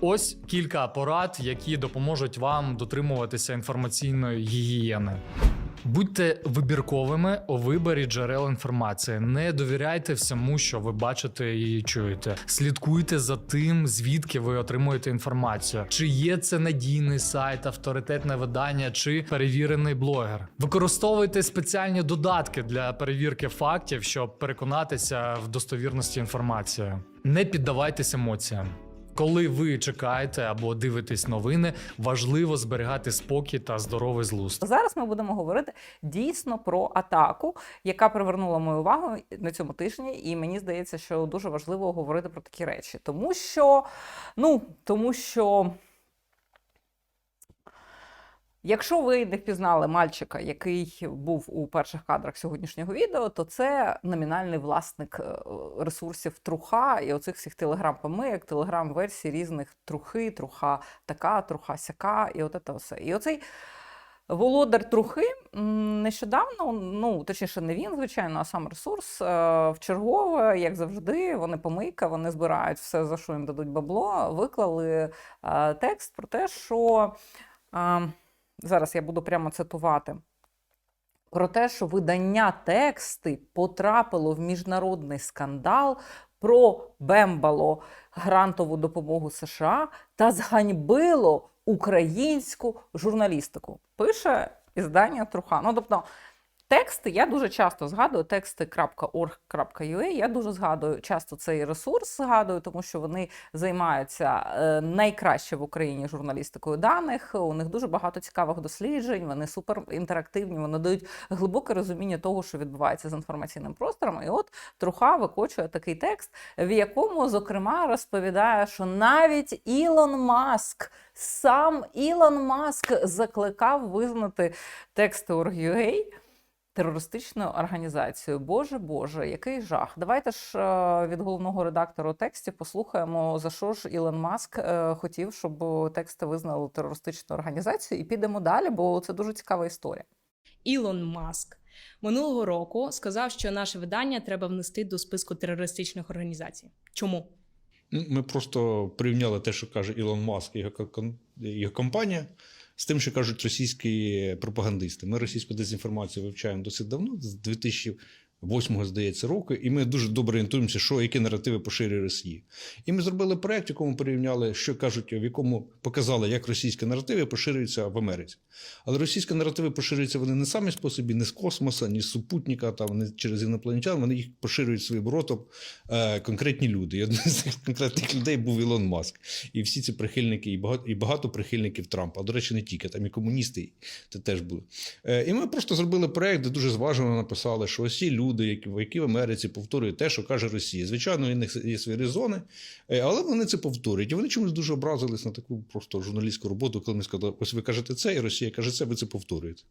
Ось кілька порад, які допоможуть вам дотримуватися інформаційної гігієни. Будьте вибірковими у виборі джерел інформації. Не довіряйте всьому, що ви бачите і чуєте. Слідкуйте за тим, звідки ви отримуєте інформацію. Чи є це надійний сайт, авторитетне видання, чи перевірений блогер. Використовуйте спеціальні додатки для перевірки фактів, щоб переконатися в достовірності інформації. Не піддавайтесь емоціям. Коли ви чекаєте або дивитесь новини, важливо зберігати спокій та здоровий злуст. Зараз ми будемо говорити дійсно про атаку, яка привернула мою увагу на цьому тижні, і мені здається, що дуже важливо говорити про такі речі, тому що, ну тому що. Якщо ви не впізнали мальчика, який був у перших кадрах сьогоднішнього відео, то це номінальний власник е, ресурсів Труха і оцих всіх телеграм-помийок, телеграм-версій різних трухи, труха така, труха сяка, і от це все. І оцей володар трухи нещодавно, ну точніше, не він, звичайно, а сам ресурс. е, В чергове, як завжди, вони помийка, вони збирають все, за що їм дадуть бабло, виклали е, текст про те, що. Зараз я буду прямо цитувати. Про те, що видання тексти потрапило в міжнародний скандал про Бембало грантову допомогу США та зганьбило українську журналістику. Пише іздання Труха. Ну, тобто, тексти я дуже часто згадую, тексти.org.ua, я дуже згадую часто цей ресурс згадую, тому що вони займаються е, найкраще в Україні журналістикою даних. У них дуже багато цікавих досліджень, вони супер інтерактивні, вони дають глибоке розуміння того, що відбувається з інформаційним простором. І от Труха викочує такий текст, в якому, зокрема, розповідає, що навіть Ілон Маск, сам Ілон Маск закликав визнати тексти Org.ua терористичною організацією. Боже Боже, який жах. Давайте ж е, від головного редактора текстів послухаємо, за що ж Ілон Маск е, хотів, щоб тексти визнали терористичною організацією, і підемо далі, бо це дуже цікава історія. Ілон Маск минулого року сказав, що наше видання треба внести до списку терористичних організацій. Чому? Ну, Ми просто порівняли те, що каже Ілон Маск і його компанія, з тим, що кажуть російські пропагандисти. Ми російську дезінформацію вивчаємо досить давно, з 2008 здається, року, і ми дуже добре орієнтуємося, що які наративи поширює Росія. І ми зробили проект, в якому порівняли, що кажуть, в якому показали, як російські наративи поширюються в Америці. Але російські наративи поширюються вони не самі способі, не з космоса, ні з супутника, там не через інопланетян. Вони їх поширюють своїм ротом е, конкретні люди. І одним з цих конкретних людей був Ілон Маск. І всі ці прихильники, і багато, і багато прихильників Трампа. А, До речі, не тільки там і комуністи це теж були. Е, і ми просто зробили проект, де дуже зважено написали, що ось ці люди, які, в Америці повторюють те, що каже Росія. Звичайно, у них є свої резони, е, але вони це повторюють. І вони чомусь дуже образились на таку просто журналістську роботу, коли ми сказали, ось ви кажете це, і Росія каже це, ви це повторюєте.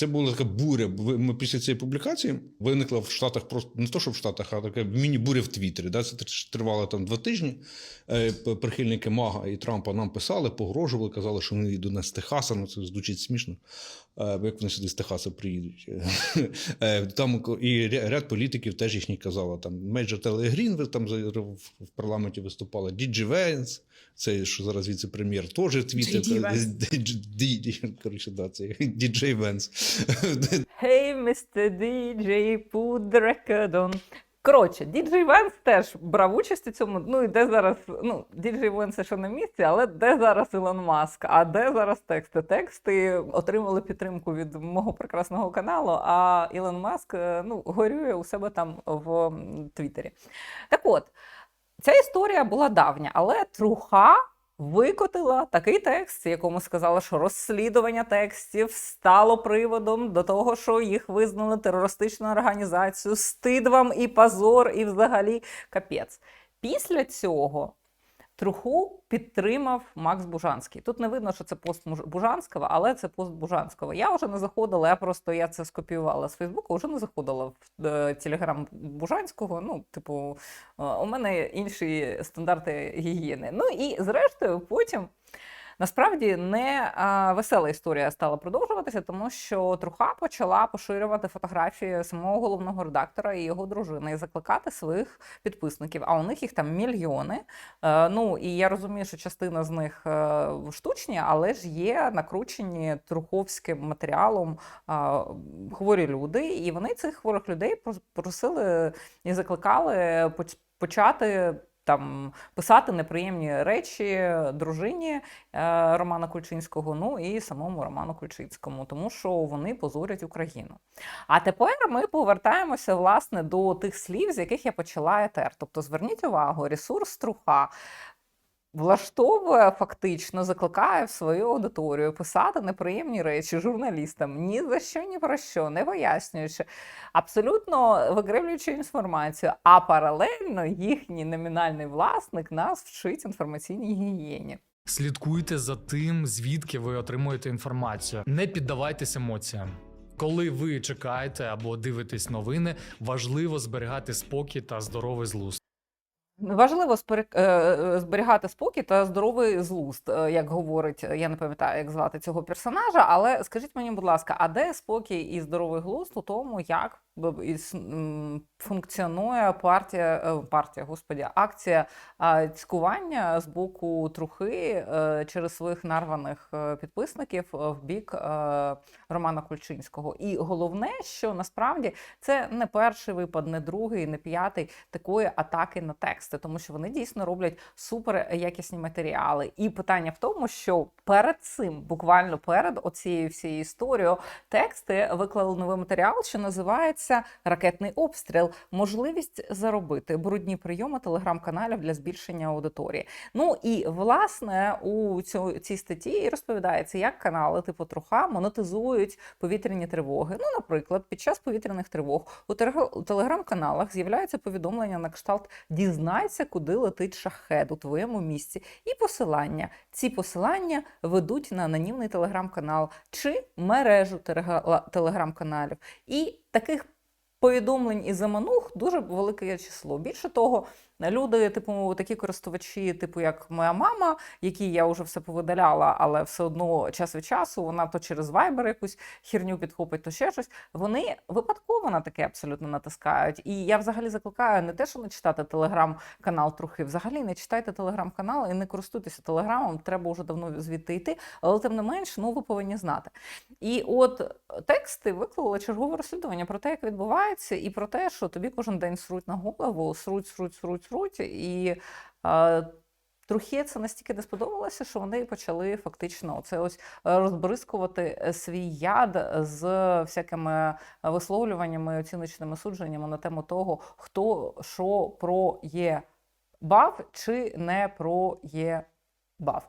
Це була така буря. Ми після цієї публікації виникла в Штатах просто не то, що в Штатах, а така міні-буря в Твіттері. Да? Це тривало там два тижні. Е, Прихильники Мага і Трампа нам писали, погрожували, казали, що вони йдуть з Техаса. Ну це звучить смішно. Е, Як вони сюди з Техаса приїдуть. Е, Там і ряд політиків теж їхні казали. Там Мейджор Теле Грін ви там в парламенті виступала, Діджі Венс, це що зараз віце-прем'єр, теж твітив. Коротше, да, це Діджей Венс. Put the record on. Коротше, Діджей Венс теж брав участь у цьому. Ну і де зараз, ну, Діджей Венс ще на місці, але де зараз Ілон Маск? А де зараз тексти? Тексти отримали підтримку від мого прекрасного каналу, а Ілон Маск е, ну, горює у себе там в Твіттері. Так от, ця історія була давня, але труха. Викотила такий текст, якому сказала, що розслідування текстів стало приводом до того, що їх визнали терористичну організацію, стид вам і позор, і взагалі капець. Після цього труху підтримав Макс Бужанський. Тут не видно, що це пост Бужанського, але це пост Бужанського. Я вже не заходила, я просто я це скопіювала з Фейсбуку, вже не заходила в е, телеграм Бужанського. Ну, типу, е, у мене інші стандарти гігієни. Ну і зрештою, потім Насправді не весела історія стала продовжуватися, тому що Труха почала поширювати фотографії самого головного редактора і його дружини і закликати своїх підписників. А у них їх там мільйони. Е, ну і я розумію, що частина з них е, штучні, але ж є накручені труховським матеріалом хворі люди, і вони цих хворих людей прос- просили і закликали почати. Там писати неприємні речі дружині е, Романа Кульчинського, ну і самому Роману Кульчинському, тому що вони позорять Україну. А тепер ми повертаємося власне до тих слів, з яких я почала етер. Тобто, зверніть увагу, ресурс труха влаштовує фактично, закликає в свою аудиторію писати неприємні речі журналістам ні за що, ні про що, не пояснюючи, абсолютно викривлюючи інформацію. А паралельно їхній номінальний власник нас вчить інформаційній гігієні. Слідкуйте за тим, звідки ви отримуєте інформацію. Не піддавайтесь емоціям. Коли ви чекаєте або дивитесь новини, важливо зберігати спокій та здоровий злуст. Важливо е, е, зберігати спокій та здоровий злуст, е, як говорить, я не пам'ятаю, як звати цього персонажа, але скажіть мені, будь ласка, а де спокій і здоровий глузд у тому, як функціонує партія, е, партія, господі, акція цькування з боку трухи е, через своїх нарваних е, підписників в бік Романа Кульчинського. І головне, що насправді це не перший випад, не другий, не п'ятий такої атаки на тексти, тому що вони дійсно роблять супер якісні матеріали. І питання в тому, що перед цим, буквально перед оцією всією історією, тексти виклали новий матеріал, що називається Ракетний обстріл. Можливість заробити брудні прийоми телеграм-каналів для збільшення аудиторії. Ну і власне у цій статті розповідається, як канали типу Труха монетизують повітряні тривоги. Ну, наприклад, під час повітряних тривог у телеграм-каналах з'являються повідомлення на кшталт Дізнайся, куди летить шахет у твоєму місці, і посилання. Ці посилання ведуть на анонімний телеграм-канал чи мережу телеграм-каналів. І таких повідомлень і заманух дуже велике число. Більше того, люди, типу, такі користувачі, типу як моя мама, які я вже все повидаляла, але все одно час від часу вона то через Viber якусь херню підхопить, то ще щось. Вони випадково на таке абсолютно натискають. І я взагалі закликаю не те, що не читати телеграм-канал трохи, взагалі не читайте телеграм-канал і не користуйтеся телеграмом. Треба вже давно звідти йти, але тим не менш, ну ви повинні знати. І от тексти виклали чергове розслідування про те, як відбувається, і про те, що тобі кожен день сруть на голову, сруть, сруть, сруть, сруть. І е, трохи це настільки не сподобалося, що вони почали фактично це ось е, розбризкувати е, свій яд з всякими висловлюваннями, оціночними судженнями на тему того, хто що про є бав чи не про є бав.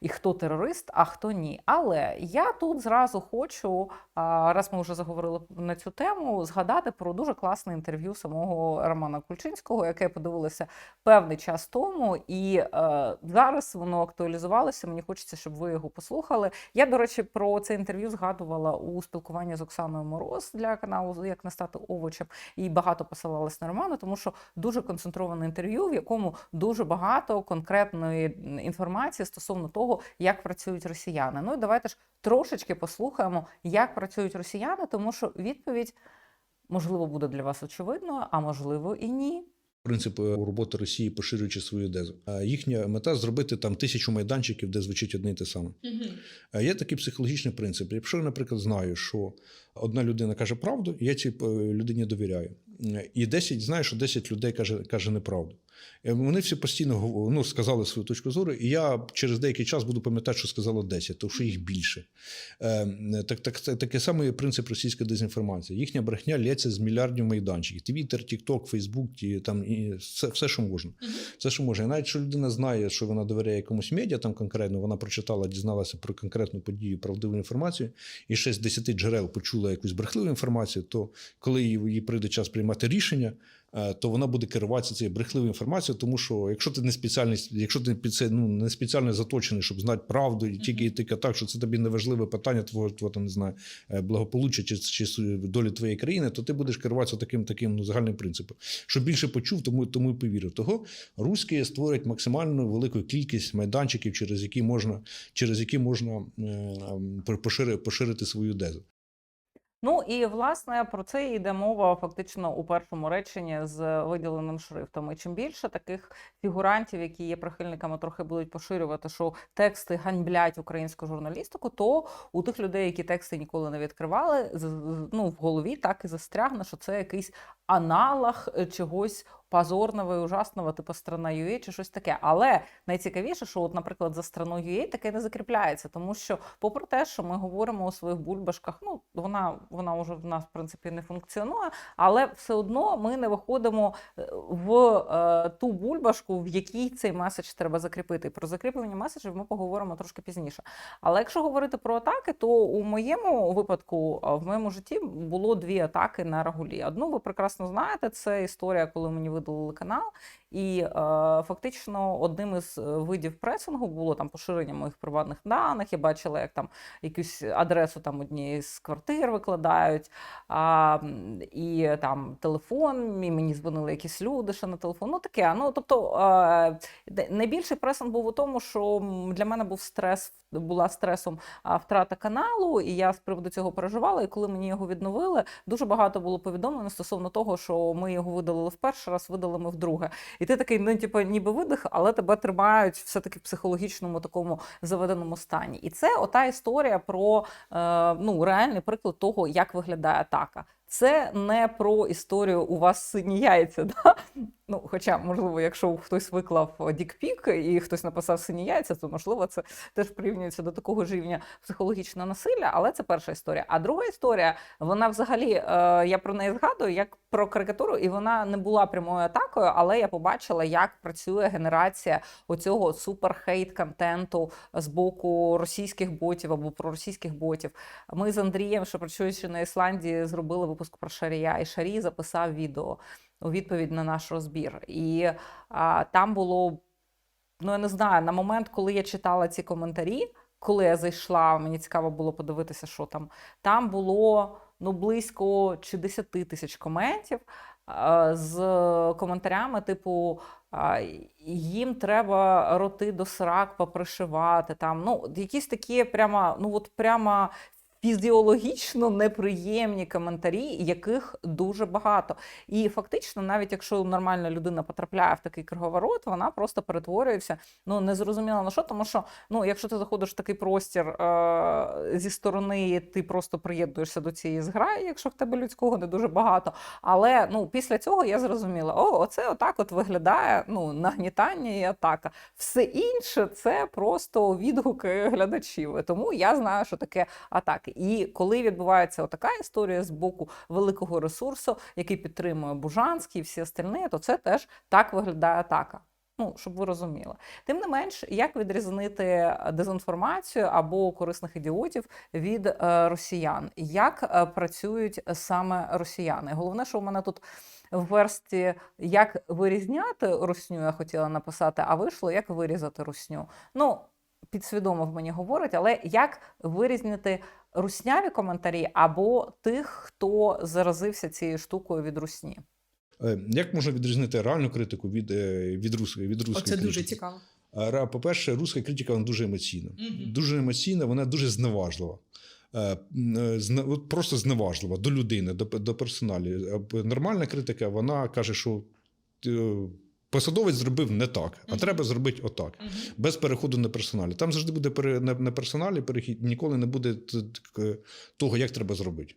І хто терорист, а хто ні. Але я тут зразу хочу, раз ми вже заговорили на цю тему, згадати про дуже класне інтерв'ю самого Романа Кульчинського, яке я подивилася певний час тому, і е, зараз воно актуалізувалося. Мені хочеться, щоб ви його послухали. Я, до речі, про це інтерв'ю згадувала у спілкуванні з Оксаною Мороз для каналу Як не стати овочем, і багато посилалась на Романа, тому що дуже концентроване інтерв'ю, в якому дуже багато конкретної інформації стосовно того, як працюють росіяни. Ну і давайте ж трошечки послухаємо, як працюють росіяни, тому що відповідь можливо буде для вас очевидною, а можливо і ні. Принцип е, роботи Росії, поширюючи свою дезу. Їхня мета зробити там тисячу майданчиків, де звучить одне і те саме. Е, Є такий психологічний принцип. Якщо я, наприклад, знаю, що одна людина каже правду, я цій е, людині довіряю. І 10, знаю, що 10 людей каже, каже неправду. Е, Вони всі постійно ну, сказали свою точку зору, і я через деякий час буду пам'ятати, що сказало 10, тому що їх більше. Е, Так, так, такий самий принцип російської дезінформації. Їхня брехня лється з мільярдів майданчиків: Твіттер, Тікток, Фейсбук, там і все, все, що можна. Все, що може. І навіть якщо людина знає, що вона довіряє якомусь медіа, там конкретно вона прочитала, дізналася про конкретну подію, правдиву інформацію, і ще з 10 джерел почула якусь брехливу інформацію, то коли їй, прийде час приймати рішення, то вона буде керуватися цією брехливою інформацією, тому що якщо ти не спеціальний, якщо ти під це ну не спеціально заточений, щоб знати правду, і тільки тільки так, що це тобі не важливе питання твого, твого там не знаю, е, благополуччя чи, чи долі твоєї країни, то ти будеш керуватися таким таким ну, загальним принципом. Що більше почув, тому тому і повірив. Того русські створять максимально велику кількість майданчиків, через які можна через які можна е, поширити, поширити свою дезу. Ну і власне про це йде мова фактично у першому реченні з виділеним шрифтом. І чим більше таких фігурантів, які є прихильниками, трохи будуть поширювати, що тексти ганьблять українську журналістику, то у тих людей, які тексти ніколи не відкривали, ну в голові так і застрягне, що це якийсь аналог е, чогось позорного і ужасного, типу страна UA чи щось таке. Але найцікавіше, що, от, наприклад, за страною UA таке не закріпляється, тому що, попри те, що ми говоримо у своїх бульбашках, ну вона вона вже в нас в принципі не функціонує, але все одно ми не виходимо е, в е, ту бульбашку, в якій цей меседж треба закріпити. Про закріплення меседжів ми поговоримо трошки пізніше. Але якщо говорити про атаки, то у моєму випадку, в моєму житті було дві атаки на рагулі. Одну ви прекрасно знаєте, це історія, коли мені видалили канал. І е, фактично одним із е, видів пресингу було там поширення моїх приватних даних. Я бачила, як там якусь адресу там однієї з квартир викладають, а, і там телефон, і мені дзвонили якісь люди ще на телефон. Ну таке. Ну тобто е, найбільший пресинг був у тому, що для мене був стрес, була стресом втрата каналу, і я з приводу цього переживала. І коли мені його відновили, дуже багато було повідомлено стосовно того, що ми його видалили в перший раз, видали ми вдруге. І ти такий, ну типу, ніби видих, але тебе тримають все-таки в психологічному такому заведеному стані. І це ота історія про е, ну, реальний приклад того, як виглядає атака. Це не про історію у вас сині яйця. Да? Ну, хоча, можливо, якщо хтось виклав дікпік і хтось написав сині яйця, то можливо це теж порівнюється до такого ж рівня психологічного насилля, але це перша історія. А друга історія, вона взагалі, е, я про неї згадую як про карикатуру, і вона не була прямою атакою, але я побачила, як працює генерація оцього суперхейт контенту з боку російських ботів або проросійських ботів. Ми з Андрієм, що працюючи на Ісландії, зробили випуск про Шарія, і Шарій записав відео у відповідь на наш розбір. І а, там було, ну я не знаю, на момент, коли я читала ці коментарі, коли я зайшла, мені цікаво було подивитися, що там. Там було ну, близько чи 10 тисяч коментів а, з коментарями, типу. Їм треба роти до срак попришивати. Там, ну, якісь такі прямо, ну от прямо фізіологічно неприємні коментарі, яких дуже багато. І фактично, навіть якщо нормальна людина потрапляє в такий круговорот, вона просто перетворюється ну незрозуміло на що, тому що ну, якщо ти заходиш в такий простір е- зі сторони, ти просто приєднуєшся до цієї зграї, якщо в тебе людського не дуже багато. Але ну після цього я зрозуміла: о, оце отак от виглядає ну, нагнітання і атака. Все інше це просто відгуки глядачів. Тому я знаю, що таке І коли відбувається така історія з боку великого ресурсу, який підтримує Бужанський і всі остальні, то це теж так виглядає атака. Ну, щоб ви розуміли. Тим не менш, як відрізнити дезінформацію або корисних ідіотів від е, росіян? Як е, працюють саме росіяни? Головне, що у мене тут в версті як вирізняти русню, я хотіла написати, а вийшло як вирізати русню. Ну, підсвідомо в мені говорить, але як вирізнити русняві коментарі або тих, хто заразився цією штукою від русні? Е, Як можна відрізнити реальну критику від, е, від руської від руської Оце дуже цікаво. По-перше, руська критика вона дуже емоційна. Мгм. Дуже емоційна, вона дуже зневажлива. Е, е, Просто зневажлива до людини, до, до персоналів. А п- Нормальна критика, вона каже, що е, посадовець зробив не так, а Мгм. треба зробити отак. Без переходу на персоналі. Там завжди буде пере, на, на персоналі перехід, ніколи не буде т- т- того, як треба зробити.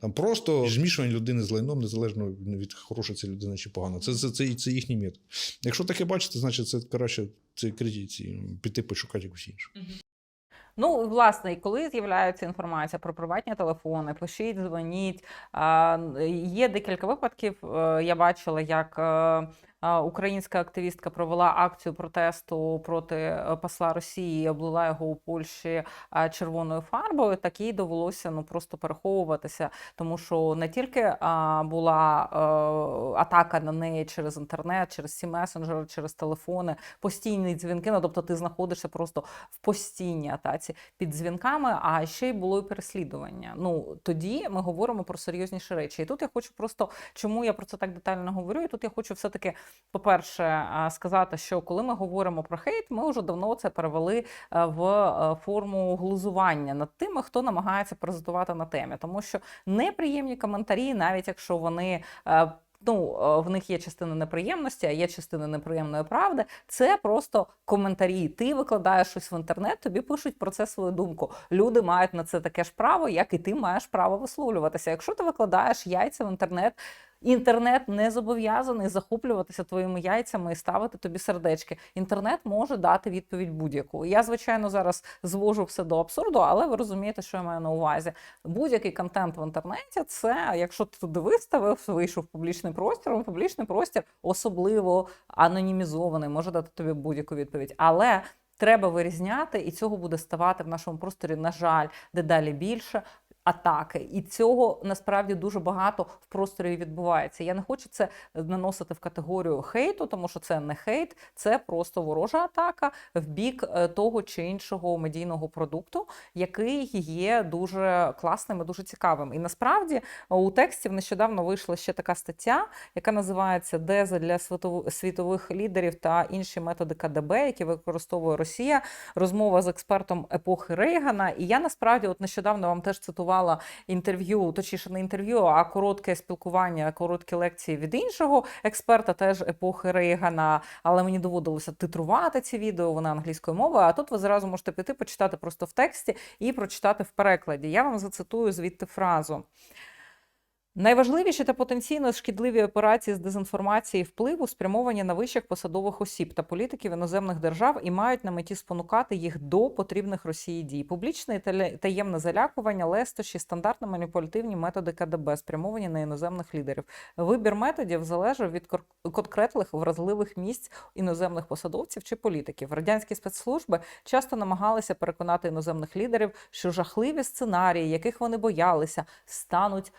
Там просто змішування людини з лайном, незалежно від хороша ця людина чи погана. Це, це, це, це їхній метод. Якщо таке бачите, значить це краще це критиці, піти пошукати якусь іншу. Ну, власне, і коли з'являється інформація про приватні телефони, пишіть, дзвоніть. Є декілька випадків. е, Я бачила, як е, українська активістка провела акцію протесту проти е, посла Росії і облила його у Польщі е, червоною фарбою, так їй довелося ну просто переховуватися, тому що не тільки була е, атака на неї через інтернет, через всі месенджери, через телефони, постійні дзвінки. Ну тобто ти знаходишся просто в постійній атаці під дзвінками, а ще й було і переслідування. Ну тоді ми говоримо про серйозніші речі. І тут я хочу просто чому я про це так детально говорю. І тут я хочу все-таки, по-перше, сказати, що коли ми говоримо про хейт, ми вже давно це перевели е, в е, форму глузування над тими, хто намагається презентувати на темі, тому що неприємні коментарі, навіть якщо вони. е, Ну, в них є частина неприємності, а є частина неприємної правди. Це просто коментарі. Ти викладаєш щось в інтернет, тобі пишуть про це свою думку. Люди мають на це таке ж право, як і ти маєш право висловлюватися. Якщо ти викладаєш яйця в інтернет, інтернет не зобов'язаний захоплюватися твоїми яйцями і ставити тобі сердечки. Інтернет може дати відповідь будь-яку. Я, звичайно, зараз звожу все до абсурду, але ви розумієте, що я маю на увазі. Будь-який контент в інтернеті, це якщо ти туди виставив, вийшов в публічний простір, публічний простір особливо анонімізований, може дати тобі будь-яку відповідь. Але треба вирізняти, і цього буде ставати в нашому просторі, на жаль, дедалі більше. Атаки, і цього насправді дуже багато в просторі відбувається. Я не хочу це наносити в категорію хейту, тому що це не хейт, це просто ворожа атака в бік е, того чи іншого медійного продукту, який є дуже класним і дуже цікавим. І насправді у текстів нещодавно вийшла ще така стаття, яка називається Дези для світов- світових лідерів та інші методи КДБ, які використовує Росія. Розмова з експертом епохи Рейгана. І я насправді от нещодавно вам теж цитувала інтерв'ю, точніше не інтерв'ю, а коротке спілкування, короткі лекції від іншого експерта, теж епохи Рейгана. Але мені доводилося титрувати ці відео, вона англійською мовою. А тут ви зразу можете піти почитати просто в тексті і прочитати в перекладі. Я вам зацитую звідти фразу. Найважливіші та потенційно шкідливі операції з дезінформації впливу спрямовані на вищих посадових осіб та політиків іноземних держав і мають на меті спонукати їх до потрібних Росії дій. Публічне таємне залякування, лестощі, стандартно маніпулятивні методи КДБ, спрямовані на іноземних лідерів. Вибір методів залежав від конкретних вразливих місць іноземних посадовців чи політиків. Радянські спецслужби часто намагалися переконати іноземних лідерів, що жахливі сценарії, яких вони боялися, стануть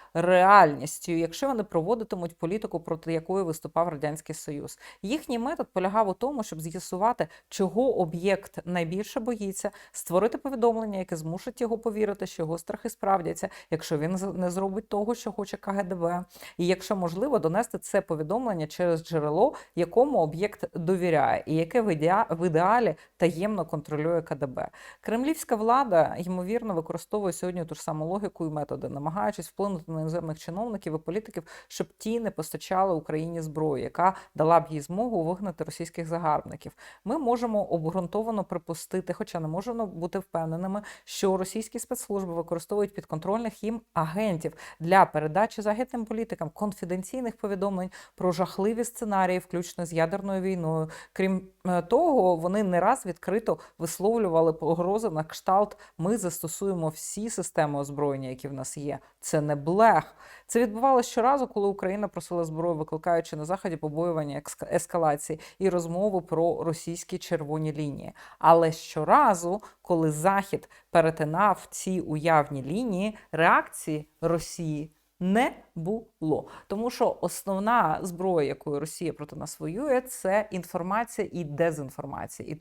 реальністю, якщо вони проводитимуть політику, проти якої виступав радянський союз. Їхній метод полягав у тому, щоб з'ясувати, чого об'єкт найбільше боїться, створити повідомлення, яке змусить його повірити, що його страхи справдяться, якщо він не зробить того, що хоче КГБ. І якщо можливо, донести це повідомлення через джерело, якому об'єкт довіряє, і яке в ідеалі таємно контролює КДБ. Кремлівська влада ймовірно використовує сьогодні ту ж саму логіку і методи, намагаючись вплинути на іноземних чиновників і політиків, щоб ті не постачали Україні зброю, яка дала б їй змогу вигнати російських загарбників. Ми можемо обґрунтовано припустити, хоча не можемо бути впевненими, що російські спецслужби використовують підконтрольних їм агентів для передачі західним політикам конфіденційних повідомлень про жахливі сценарії, включно з ядерною війною. Крім е, того, вони не раз відкрито висловлювали погрози на кшталт: ми застосуємо всі системи озброєння, які в нас є. Це не блех. Це відбувалося щоразу, коли Україна просила зброю, викликаючи на заході побоювання ескалації і розмови про російські червоні лінії. Але щоразу, коли Захід перетинав ці уявні лінії, реакції Росії не було. Тому що основна зброя, якою Росія проти нас воює, це інформація і дезінформація.